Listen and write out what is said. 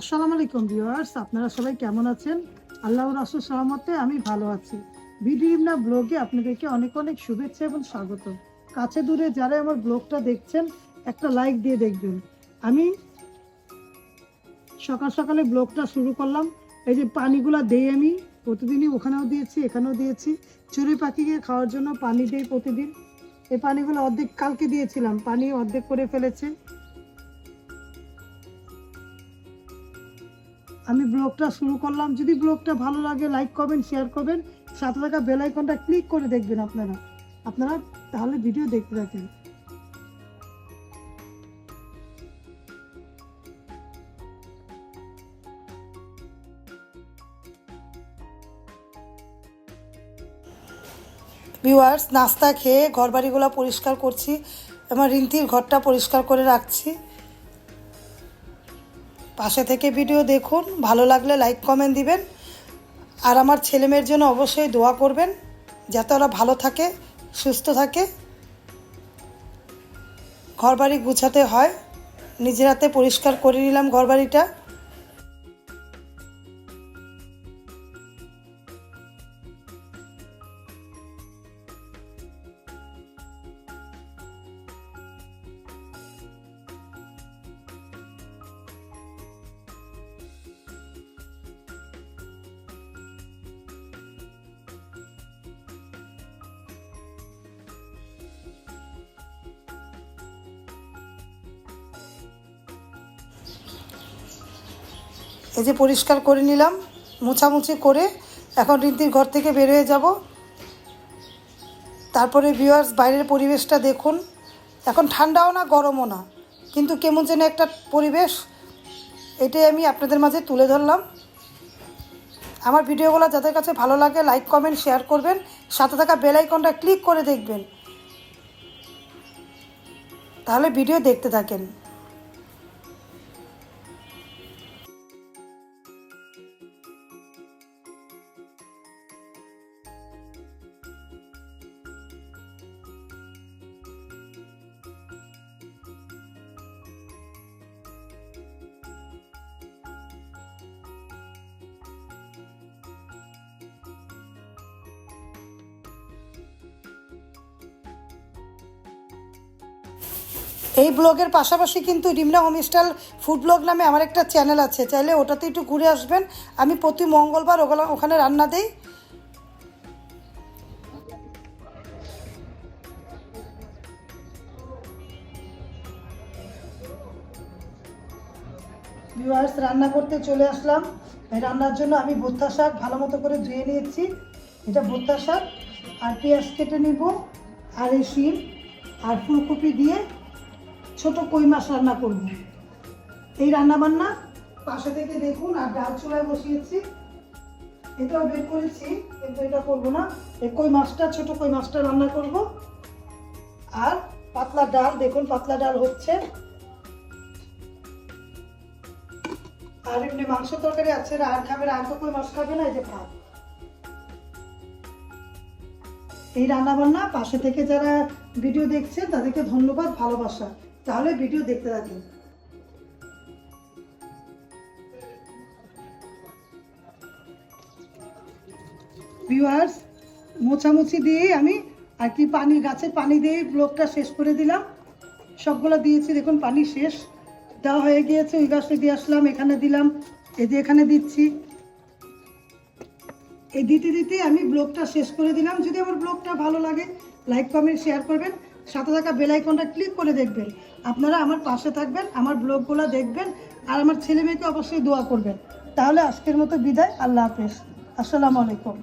আসসালামু আলাইকুম ভিউয়ার্স, আপনারা সবাই কেমন আছেন? আল্লাহ রাসুল সালামতে আমি ভালো আছি। বিডি ইমনা ব্লগে আপনাদেরকে অনেক অনেক শুভেচ্ছা এবং স্বাগত। কাছে দূরে যারা আমার ব্লগটা দেখছেন, একটা লাইক দিয়ে দেখবেন। আমি সকাল সকালে ব্লগটা শুরু করলাম। এই যে পানিগুলা দেই আমি, প্রতিদিনই ওখানেও দিয়েছি, এখানেও দিয়েছি। চড়ুই পাখিকে খাওয়ার জন্য পানি দেই প্রতিদিন। এই পানিগুলো অর্ধেক কালকে দিয়েছিলাম, পানি অর্ধেক করে ফেলেছে। আমি ব্লগটা শুরু করলাম। যদি ব্লগটা ভালো লাগে লাইক করবেন শেয়ার করবেন। সাথে থাকা বেল আইকনটা ক্লিক করে দেখবেন আপনারা। আপনারা তাহলে ভিডিও দেখতে থাকেন। ভিউয়ার্স নাস্তা খেয়ে ঘর বাড়িগুলো পরিষ্কার করছি। আমার রিন্তির ঘরটা পরিষ্কার করে রাখছি। পাশে থেকে ভিডিও দেখুন। ভালো লাগলে লাইক কমেন্ট দিবেন। আর আমার ছেলেমেয়ের জন্য অবশ্যই দোয়া করবেন, যাতে ওরা ভালো থাকে, সুস্থ থাকে। ঘরবাড়ি গুছাতে হয়। নিজের হাতে পরিষ্কার করে নিলাম ঘর এই যে পরিষ্কার করে নিলাম, মোছামুছি করে এখন রিন্তির ঘর থেকে বের হয়ে যাব। তারপরে ভিউয়ার্স বাইরের পরিবেশটা দেখুন। এখন ঠান্ডাও না, গরমও না, কিন্তু কেমন যেন একটা পরিবেশ। এটাই আমি আপনাদের মাঝে তুলে ধরলাম। আমার ভিডিওগুলো যাদের কাছে ভালো লাগে লাইক কমেন্ট শেয়ার করবেন। সাথে থাকা বেল আইকনটা ক্লিক করে দেখবেন। তাহলে ভিডিও দেখতে থাকেন। এই ব্লগের পাশাপাশি কিন্তু রিমনা হোমস্টাইল ফুড ব্লগ নামে আমার একটা চ্যানেল আছে। চাইলে ওটাতে একটু ঘুরে আসবেন। আমি প্রতি মঙ্গলবার ওগুলো ওখানে রান্না দেই। ভিউয়ার্স রান্না করতে চলে আসলাম। এই রান্নার জন্য আমি ভুট্টা শাক ভালো মতো করে ধুয়ে নিয়েছি। এটা ভুট্টা শাক। আর পেঁয়াজ কেটে নিব। আর এই শিম। আর ফুলকপি দিয়ে ছোট কই মাছ রান্না করব। এই রান্না বান্না পাশে থেকে দেখুন আর ডাল চুলায় বসিয়েছি। এটাও বের করেছি, কিন্তু এটা করব না। এই কই মাছটা, ছোট কই মাছটা রান্না করব। আর পাতলা ডাল, দেখুন পাতলা ডাল হচ্ছে। আর এমনি মাংস তরকারি আছে আর খাবে আর তো কই মাছ খাবে না, এই যে ভাত। এই রান্না বান্না পাশে থেকে যারা ভিডিও দেখছেন তাদেরকে ধন্যবাদ, ভালোবাসা। তাহলে ভিডিও দেখতে থাকেন। ভিউয়ার্স মোছামুছি দিয়ে আমি আর কি পানি, গাছে পানি দিয়ে ব্লকটা শেষ করে দিলাম। সবগুলো দিয়েছি, দেখুন, পানি শেষ। দেওয়া হয়ে গিয়েছে, ওই গাছটা দিয়ে আসলাম, এখানে দিলাম, এই যে এখানে দিচ্ছি। এই দিতে দিতে আমি ব্লগটা শেষ করে দিলাম। যদি আমার ব্লগটা ভালো লাগে লাইক কমেন্ট শেয়ার করবেন। সাথে থাকা বেলাইকনটা ক্লিক করে দেখবেন। আপনারা আমার পাশে থাকবেন, আমার ব্লগগুলো দেখবেন, আর আমার ছেলে মেয়েকে অবশ্যই দোয়া করবেন। তাহলে আজকের মতো বিদায়, আল্লাহ হাফেজ। আসসালামু আলাইকুম।